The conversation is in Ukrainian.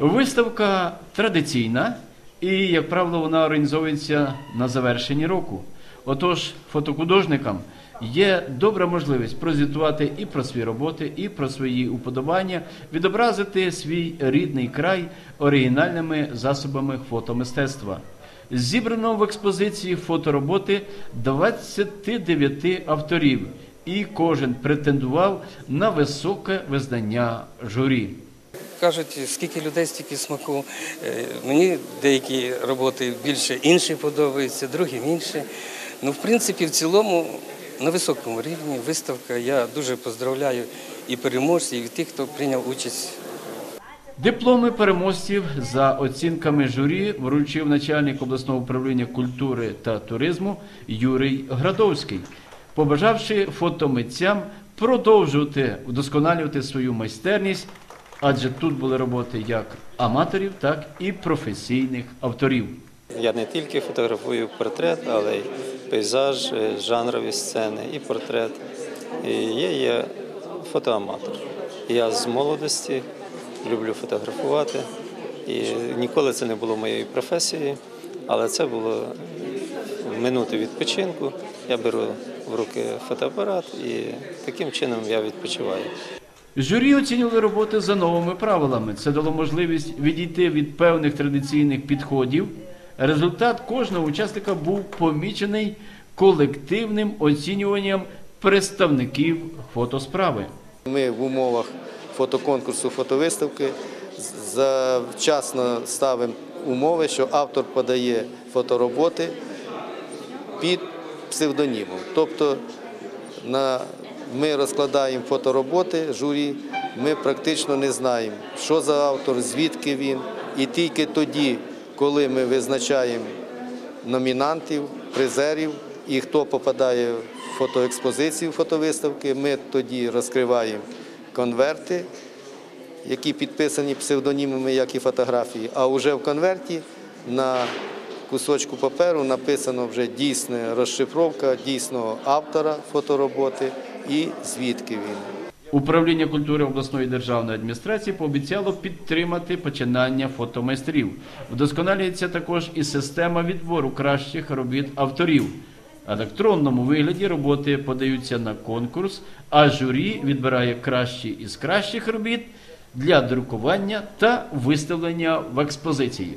Виставка традиційна і, як правило, вона організовується на завершенні року. Отож, фотохудожникам є добра можливість прозвітувати і про свої роботи, і про свої уподобання, відобразити свій рідний край оригінальними засобами фотомистецтва. Зібрано в експозиції фотороботи 29 авторів, і кожен претендував на високе визнання журі. Кажуть, скільки людей, стільки смаку. Е, Мені деякі роботи більше інші подобаються, другі інші. Ну, в принципі, в цілому на високому рівні виставка. Я дуже поздравляю і переможців, і тих, хто прийняв участь Дипломи переможців за оцінками журі вручив начальник обласного управління культури та туризму Юрій Градовський, побажавши фотомитцям продовжувати вдосконалювати свою майстерність, адже тут були роботи як аматорів, так і професійних авторів. Я не тільки фотографую портрет, але й пейзаж, е, жанрові сцени і портрет. І є фотоаматор. Я з молодості люблю фотографувати. І ніколи це не було моєю професією, але це було минути відпочинку. Я беру в руки фотоапарат і таким чином я відпочиваю. Журі оцінювали роботи за новими правилами. Це дало можливість відійти від певних традиційних підходів. Результат кожного учасника був помічений колективним оцінюванням представників фотосправи. Ми в умовах фотоконкурсу, фотовиставки завчасно ставимо умови, що автор подає фотороботи під псевдонімом. Тобто на, ми розкладаємо фотороботи журі, ми практично не знаємо, що за автор, звідки він. І тільки тоді, коли ми визначаємо номінантів, призерів і хто попадає в фотоекспозицію фотовиставки, ми тоді розкриваємо конверти, які підписані псевдонімами, як і фотографії. А вже в конверті на кусочку паперу написано вже дійсна розшифровка дійсного автора фотороботи і звідки він. Управління культури обласної державної адміністрації пообіцяло підтримати починання фотомайстрів. Вдосконалюється також і система відбору кращих робіт авторів. В електронному вигляді роботи подаються на конкурс, а журі відбирає кращі із кращих робіт для друкування та виставлення в експозиції.